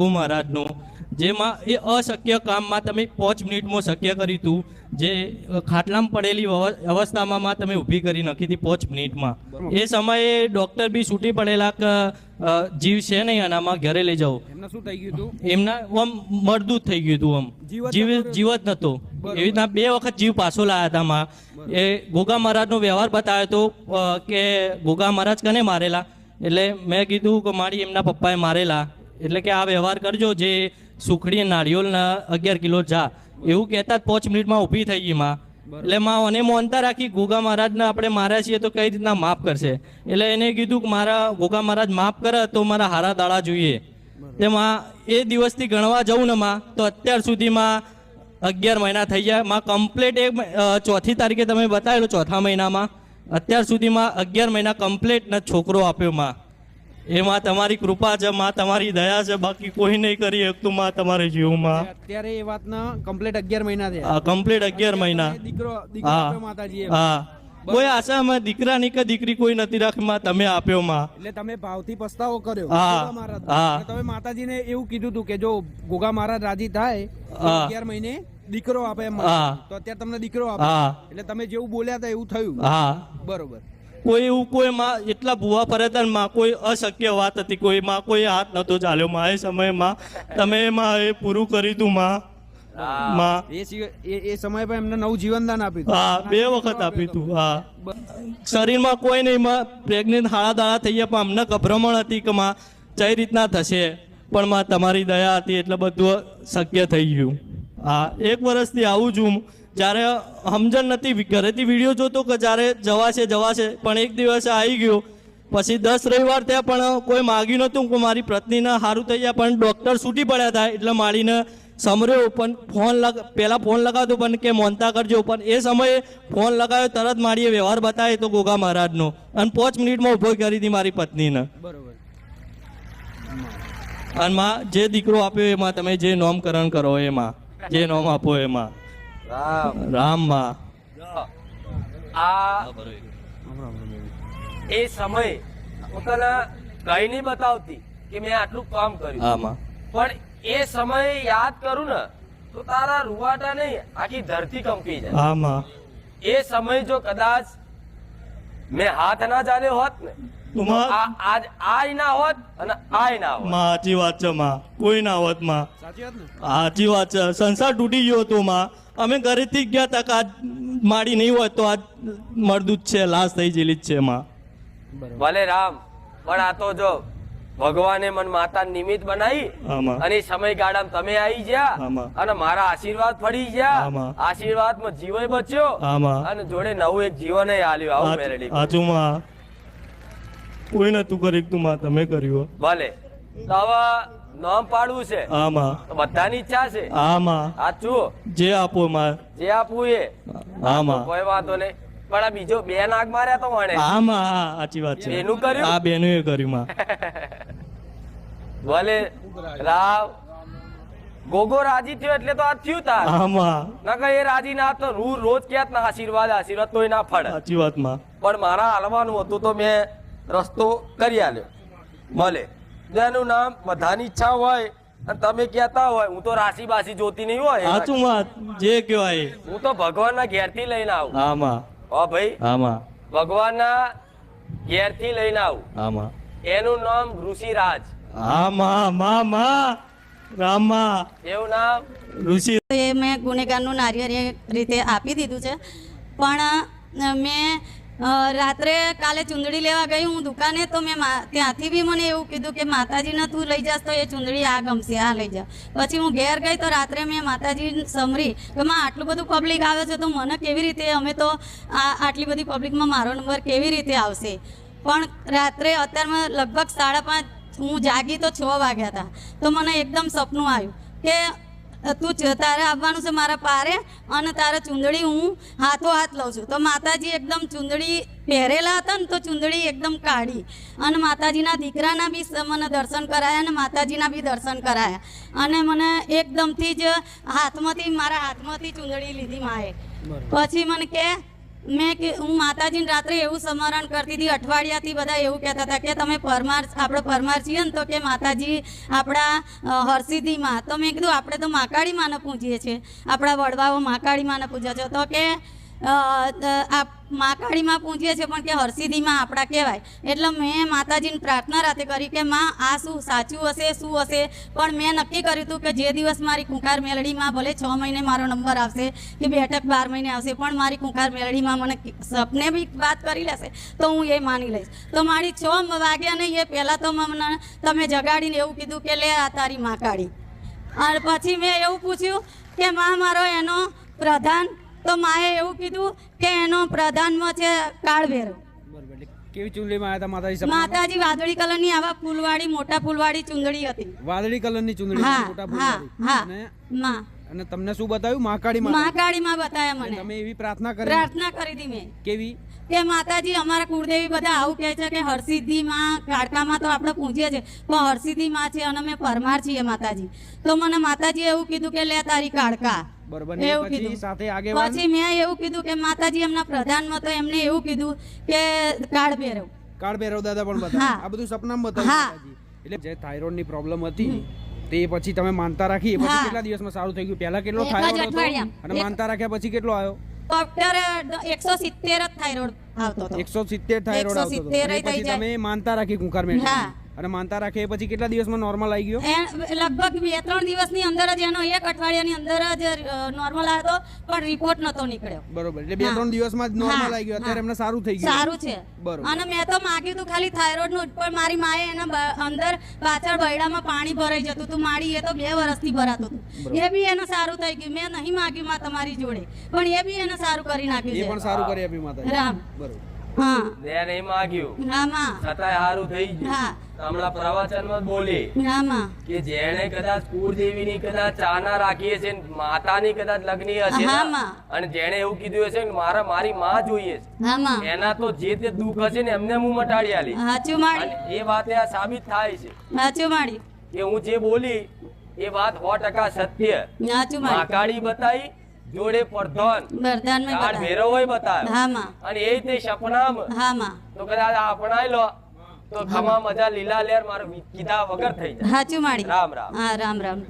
રઘુ મહારાજનો જેમાં એ અશક્ય કામમાં તમે પાંચ મિનિટમાં શક્ય કર્યું હતું જે ખાટલામાં પડેલી અવ- અવસ્થામાં તમે ઊભી કરી નાખી હતી પાંચ મિનિટમાં. એ સમયે ડૉક્ટર બી છૂટી પડેલા જીવ છે નહીં આનામાં ઘરે લઈ જાઓ. એમને શું થઈ ગયું હતું? એમના આમ મળદૂત થઈ ગયું હતું આમ. જીવ? જીવત નતો એવી રીતના બે વખત જીવ પાછો લાયા હતા માં એ ગોગા મહારાજનો વ્યવહાર બતાવ્યો હતો કે ગોગા મહારાજ કને મારેલા? એટલે મેં કીધું કે મારી એમના પપ્પાએ મારેલા. એટલે કે આ વ્યવહાર કરજો જે સુખડી નાળિયોલના અગિયાર કિલો જા. એવું કહેતા જ પાંચ મિનિટમાં ઊભી થઈ ગઈ માં. એટલે માં અને મોનતા રાખી ગોગા મહારાજને આપણે માર્યા છીએ તો કઈ રીતના માફ કરશે? એટલે એને કીધું કે મારા ગોગા મહારાજ માફ કરે તો મારા હારા દાડા જોઈએ. તેમાં એ દિવસથી ગણવા જવું ને માં તો અત્યાર સુધીમાં અગિયાર મહિના થઈ ગયા. માં કમ્પ્લીટ એક ચોથી તારીખે તમે બતાવેલું ચોથા મહિનામાં. અત્યાર સુધીમાં અગિયાર મહિના કમ્પ્લીટ ને છોકરો આપ્યો માં. એમાં તમારી કૃપા છે માં તમારી દયા છે બાકી કોઈ નહીં કરી શકતું માં તમારે જીવમાં અત્યારે એ વાતના કમ્પ્લીટ અગિયાર મહિના થયા. કમ્પ્લીટ અગિયાર મહિના. દીકરો દીકરો આપ્યો હા. કોઈ આશામાં દીકરાની કે દીકરી કોઈ નથી રાખી માં તમે આપ્યો માં. એટલે તમે ભાવથી પસ્તાવો કર્યો. હા, હા. તમે માતાજીને એવું કીધું હતું કે જો ગોગા મહારાજ રાજી થાય અગિયાર મહિને દીકરો આપે એમ. તો અત્યારે તમને દીકરો આપે. એટલે તમે જેવું બોલ્યા હતા એવું થયું. હા. બરોબર. કોઈ એવું કોઈ માં એટલા ભૂવા હતા માં કોઈ અશક્ય વાત હતી. કોઈ માં કોઈ હાથ નતો ચાલ્યો. માં એ સમયમાં તમે માં એ પૂરું કર્યું તું માં? માં? એ એ એ સમય પર એમને નવું જીવનદાન આપ્યું હા બે વખત આપ્યું તું હા. શરીરમાં કોઈ નહીં માં. પ્રેગ્નેન્ટ હાળા દાળા થઈ ગયા પણ અમને ગભરામણ હતી કે માં કઈ રીતના થશે? પણ માં તમારી દયા હતી એટલે બધું શક્ય થઈ ગયું. હા એક વર્ષથી આવું છું જ્યારે સમજણ નથી ઘરેથી વીડિયો જોતો કે જ્યારે જવાશે જવાશે પણ એક દિવસે આવી ગયો. પછી દસ રવિવાર ત્યાં પણ કોઈ માગ્યું નહોતું કે મારી પત્નીને સારું થઈ જાય પણ ડૉક્ટર છૂટી પડ્યા હતા એટલે માળીને સમર્યો પણ ફોન લગ પહેલાં ફોન લગાવતો પણ કે મોનતા કરજો પણ એ સમયે ફોન લગાવ્યો તરત મારીએ વ્યવહાર બતાવ્યો તો ગોગા મહારાજનો. અને પાંચ મિનિટમાં ઊભો કરી હતી મારી પત્નીને. બરોબર. અને માં જે દીકરો આપ્યો એમાં તમે જે નોમકરણ કરો એમાં જે નોમ આપો એમાં. રામ. માં. આ એ સમય હું કઈ નહીં બતાવતી કે મેં આટલું કામ કર્યું. પણ એ સમય યાદ કરું ને તો તારા રૂવાટા નહીં આખી ધરતી કંપી જાય. આમાં એ સમય જો કદાચ મેં હાથ ના ચાલ્યો હોત ને તો આ આજ આય ના હોત અને આય ના હોત. માં સાચી વાત છે માં. કોઈ ના હોતમાં. સાચી વાત ને? સાચી વાત છે. સંસાર તૂટી ગયો હતો માં. અમે ઘરેથી ગયા હતા કે આજ માડી નહીં હોય તો આજ મળદૂત છે લાશ થઈ ગયેલી જ છે એમાં. ભલે રામ પણ આ તો જો ભગવાને મન માતા નિમિત્ત બનાવી અને સમય સમયગાળામાં તમે આવી ગયા. અને મારા આશીર્વાદ ફળી ગયા. આશીર્વાદ આશીર્વાદમાં જીવય બચ્યો અને જોડે નવું એક જીવન આલ્યું આવું મેરેડી હાચું માં કોઈ નતું કરી તું માં તમે કર્યું. ભલે. તો હવે નામ પાડવું છે. આમાં. તો બધાની ઈચ્છા છે. આમાં. સાચું જે આપો માં જે આપવું એ. આમાં. કોઈ વાંધો નહીં. પણ આ બીજો બે નાગ માર્યા તો વણે. આમાં હા સાચી વાત છે. એનું કર્યું? આ બેનું એ કર્યું માં. ભલે રાવ ગોગો રાજી થયો એટલે તો આ થયું તાર. આમાં. નકર એ રાજી ના તો હું રોજ ક્યાંક ના આશીર્વાદ આશીર્વાદ તોય ના ફળે. સાચી વાતમાં. પણ મારા હાલવાનું હતું તો મેં રસ્તો કરી આલ્યો. મળે જો એનું નામ બધાની ઈચ્છા હોય અને તમે કહેતા હોય હું તો રાશિ બાસી જોતી નહીં હોય. સાચું વાત જે કહેવાય. હું તો ભગવાનના ઘેરથી લઈને આવું. આમાં. ઓ ભાઈ? આમાં. ભગવાનના ઘેરથી લઈને આવું. આમાં. એનું નામ ઋષિરાજ. આમાં મામા માં રામા એવું નામ? ઋષિ તો એ મેં ગુનેગારનું નારિયેળ રીતે આપી દીધું છે. પણ મેં રાત્રે કાલે ચૂંદડી લેવા ગઈ, હું દુકાને, તો મેં ત્યાંથી બી મને એવું કીધું કે માતાજીને તું લઈ જાસ, તો એ ચૂંદડી આ ગમશે, આ લઈ જા. પછી હું ઘેર ગઈ, તો રાત્રે મેં માતાજી સમરી, કે, માં, આટલું બધું પબ્લિક આવે છે, તો મને કેવી રીતે, અમે તો આ, આટલી બધી પબ્લિકમાં મારો નંબર કેવી રીતે આવશે? પણ રાત્રે અત્યારમાં લગભગ સાડા પાંચ, હું જાગી તો છ વાગ્યા હતા, તો મને એકદમ સપનું આવ્યું કે તું જ તારે આવવાનું છે મારા પારે અને તારે ચૂંદડી હું હાથો હાથ લઉં છું. તો માતાજી એકદમ ચૂંદડી પહેરેલા હતા ને તો ચૂંદડી એકદમ કાઢી. અને માતાજીના દીકરાના બી મને દર્શન કરાયા અને માતાજીના બી દર્શન કરાયા. અને મને એકદમથી જ હાથમાંથી મારા હાથમાંથી ચૂંદડી લીધી માએ. પછી મને કે મેં કે હું માતાજીને રાત્રે એવું સ્મરણ કરતી હતી, અઠવાડિયાથી બધા એવું કહેતા હતા કે તમે પરમાર, આપણે પરમાર છીએ ને તો કે માતાજી આપણા હરસિદ્ધિમાં. તો મેં કીધું, આપણે તો માકાળી માને પૂજીએ છીએ. આપણા વડવાઓ માકાળી માને પૂજે. છે તો કે અ, મા કાળીમાં માકાળીમાં છીએ પણ કે હરસિદ્ધિમાં આપણા કહેવાય. એટલે મેં માતાજીને પ્રાર્થના રાતે કરી કે માં આ શું સાચું હશે શું હશે? પણ મેં નક્કી કર્યું હતું કે જે દિવસ મારી કુંકાર મેલડીમાં ભલે છ મહિને મારો નંબર આવશે કે બેઠક બાર મહિને આવશે પણ મારી કુંકાર મેલડીમાં મને સપને બી વાત કરી લેશે તો હું એ માની લઈશ. તો મારી છ વાગ્યા અને એ પહેલાં તો મને તમે જગાડીને એવું કીધું કે લે આ તારી મા કાળી અને પછી મેં એવું પૂછ્યું કે માં મારો એનો પ્રધાન તો માએ એવું કીધું કે એનો પ્રધાનમાં છે કાળભેરો. કેવી ચૂંદડીમાં આવ્યા હતા માતાજી માતાજી વાદળી કલરની આવા ફૂલવાળી મોટા ફૂલવાળી ચુંદડી હતી. વાદળી કલરની ચૂંદડી મોટા ફૂલવાળી. હા અને તમને શું બતાવ્યું? મહાકાળી મહાકાળી માં બતાયા મને. તમે એવી પ્રાર્થના કરી? પ્રાર્થના કરી હતી મેં. કેવી? કે માતાજી અમારા કુળદેવી બધા આવું કહે છે કે હરસિદ્ધિમાં કાળકામાં તો આપણે પૂછીએ છીએ પણ હરસિદ્ધિમાં છે અને અમે પરમાર છીએ માતાજી. તો મને માતાજીએ એવું કીધું કે લે તારી કાળકા. એવું કીધું. સાથે આગેવાન પછી મેં એવું કીધું કે માતાજી એમના પ્રધાનમાં તો એમને એવું કીધું કે કાળ ભેરવ. કાળ ભૈરવ દાદા પણ બતાવ્યા આ બધું સપનામાં બતાવ્યું એટલે જે થાઇરોઇડની પ્રોબ્લેમ હતી તે પછી તમે માનતા રાખી પછી કેટલા દિવસમાં સારું થઈ ગયું? પહેલા કેટલો થાઇરોઇડ હતો અને માનતા રાખ્યા પછી કેટલો આવ્યો? ડોક્ટરે એકસો સિત્તેર જ થાઇરોઇડ આવતો હતો. થાઇરોઇડ આવતો 170 પછી તમે માનતા રાખી કુંકાર હા. અને માનતા રાખે એ પછી કેટલા દિવસમાં નોર્મલ આવી ગયો? લગભગ બે ત્રણ દિવસની અંદર જ એનો એક અઠવાડિયાની અંદર જ નોર્મલ આવ્યો પણ રિપોર્ટ નતો નીકળ્યો. બરોબર એટલે બે ત્રણ દિવસમાં જ નોર્મલ આવી ગયો. અત્યારે એમને સારું થઈ ગયું. સારું છે. બરોબર. અને મેં તો માગ્યું હતું ખાલી થાઇરોઇડનું પણ મારી માએ એના અંદર પાછળ બૈડામાં પાણી ભરાઈ જતું હતું. મારી એ તો બે વર્ષથી ભરાતું હતું. એ બી એને સારું થઈ ગયું. મેં નહીં માગ્યું માં તમારી જોડે પણ એ બી એને સારું કરી એ નાખ્યું પણ સારું કરી આપ્યું માતા રામ. બરોબર. મેં નહીં માગ્યું. છતાંય સારું થઈ ગયું. હમણાં પ્રવચનમાં બોલી કે જેણે કદાચ કુળદેવીની કદાચ ચાના રાખી હશે માતાની કદાચ લગ્ન હશે હા, ને, માં. અને જેણે એવું કીધું હશે કે મારા મારી માં જોઈએ છે. એના તો જે તે દુઃખ હશે ને એમને હું મટાડી આલી એ વાતે આ સાબિત થાય છે. કે હું જે બોલી એ વાત સો ટકા સત્ય. માકાળી બતાવી જોડે પ્રધાન. મે કાળ બતાવે. હોય બતાવ્યો. હા માં અને એ તે સપનામ. હા માં તો કદાચ આ અપનાઈ લો તો ખમા મજા લીલા લેર મારો કીધા વગર થઈ જાય. સાચું માડી. રામ રામ. હા રામ રામ.